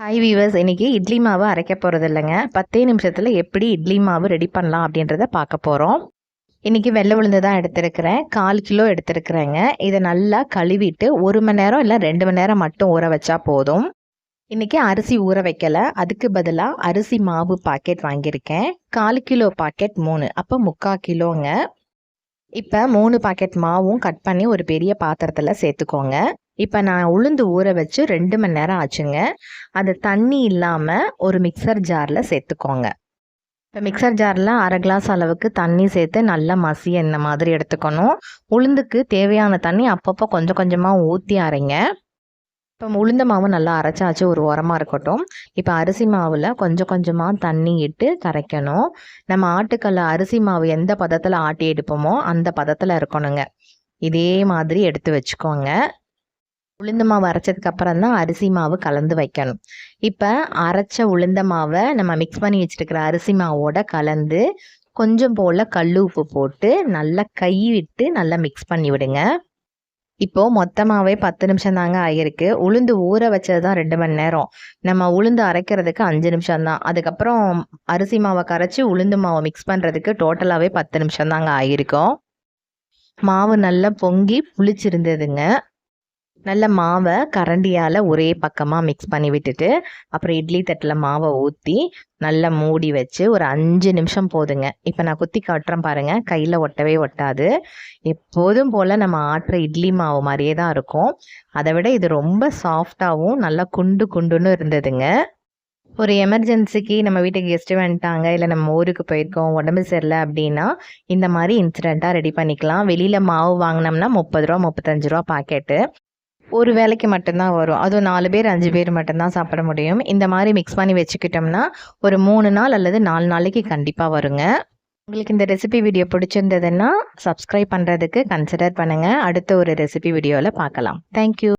Hi viewers இன்றைக்கி இட்லி மாவு அரைக்க போகிறது இல்லைங்க பத்தே நிமிஷத்தில் எப்படி இட்லி மாவு ரெடி பண்ணலாம் அப்படின்றத பார்க்க போகிறோம் இன்றைக்கி வெள்ளை உளுந்து தான் எடுத்திருக்கிறேன். கால் கிலோ எடுத்திருக்கிறேங்க. இதை நல்லா கழுவிட்டு ஒரு மணி நேரம் இல்லை ரெண்டு மணி நேரம் மட்டும் ஊற வச்சா போதும். இன்றைக்கி அரிசி ஊற வைக்கலை. அதுக்கு பதிலாக அரிசி மாவு பாக்கெட் வாங்கியிருக்கேன். கால் கிலோ பாக்கெட் மூணு. அப்போ முக்கால் கிலோங்க. இப்போ மூணு பாக்கெட் மாவும் கட் பண்ணி ஒரு பெரிய பாத்திரத்தில் சேர்த்துக்கோங்க. இப்போ நான் உளுந்து ஊற வச்சு ரெண்டு மணி நேரம் ஆச்சுங்க. அது தண்ணி இல்லாமல் ஒரு மிக்சர் ஜாரில் சேர்த்துக்கோங்க. இப்போ மிக்சர் ஜாரில் அரை கிளாஸ் அளவுக்கு தண்ணி சேர்த்து நல்லா மசிய இந்த மாதிரி எடுத்துக்கணும். உளுந்துக்கு தேவையான தண்ணி அப்பப்போ கொஞ்சம் கொஞ்சமாக ஊற்றி அரைங்க. இப்போ உளுந்த மாவு நல்லா அரைச்சாச்சு ஒரு உரமாக இருக்கட்டும். இப்போ அரிசி மாவில் கொஞ்சம் கொஞ்சமாக தண்ணி இட்டு கரைக்கணும். நம்ம ஆட்டுக்கல்ல அரிசி மாவு எந்த பதத்தில் ஆட்டி எடுப்போமோ அந்த பதத்தில் இருக்கணுங்க. இதே மாதிரி எடுத்து வச்சுக்கோங்க. உளுந்த மாவு அரைச்சதுக்கு அப்புறம் தான் அரிசி மாவு கலந்து வைக்கணும். இப்போ அரைச்ச உளுந்த மாவை நம்ம மிக்ஸ் பண்ணி வச்சுருக்கிற அரிசி மாவோட கலந்து கொஞ்சம் போல் கல் உப்பு போட்டு நல்லா கை விட்டு நல்லா மிக்ஸ் பண்ணி விடுங்க. இப்போது மொத்தமாகவே பத்து நிமிஷம் தாங்க ஆகியிருக்கு. உளுந்து ஊற வச்சது தான் ரெண்டு மணி நேரம். நம்ம உளுந்து அரைக்கிறதுக்கு அஞ்சு நிமிஷம் தான். அதுக்கப்புறம் அரிசி மாவை கரைச்சி உளுந்து மாவை மிக்ஸ் பண்ணுறதுக்கு டோட்டலாகவே பத்து நிமிஷம் தாங்க ஆகிருக்கும் மாவு நல்லா பொங்கி புளிச்சிருந்ததுங்க. நல்ல மாவை கரண்டியால் ஒரே பக்கமாக மிக்ஸ் பண்ணி விட்டுட்டு அப்புறம் இட்லி தட்டில் மாவை ஊற்றி நல்லா மூடி வச்சு ஒரு அஞ்சு நிமிஷம் போதுங்க. இப்போ நான் குத்தி காட்டுறேன் பாருங்கள் கையில் ஒட்டவே ஒட்டாது. எப்போதும் போல் நம்ம ஆட்டுற இட்லி மாவு மாதிரியே தான் இருக்கும். அதை விட இது ரொம்ப சாஃப்டாகவும் நல்லா குண்டு குண்டுன்னு இருந்ததுங்க. ஒரு எமர்ஜென்சிக்கு நம்ம வீட்டுக்கு கெஸ்ட்டு வந்துட்டாங்க இல்லை நம்ம ஊருக்கு போயிருக்கோம் உடம்பு சரியில்லை அப்படின்னா இந்த மாதிரி இன்சிடெண்ட்டாக ரெடி பண்ணிக்கலாம். வெளியில் மாவு வாங்கினோம்னா முப்பது ரூபா முப்பத்தஞ்சு ரூபா பாக்கெட்டு ஒரு வேலைக்கு மட்டும்தான் வரும். அதுவும் நாலு பேர் அஞ்சு பேர் மட்டும்தான் சாப்பிட முடியும். இந்த மாதிரி மிக்ஸ் பண்ணி வச்சுக்கிட்டோம்னா ஒரு மூணு நாள் அல்லது நாலு நாளைக்கு கண்டிப்பாக வருங்க. உங்களுக்கு இந்த ரெசிபி வீடியோ பிடிச்சிருந்ததுன்னா சப்ஸ்கிரைப் பண்ணுறதுக்கு கன்சிடர் பண்ணுங்கள் அடுத்த ஒரு ரெசிபி வீடியோவில் பார்க்கலாம். தேங்க்யூ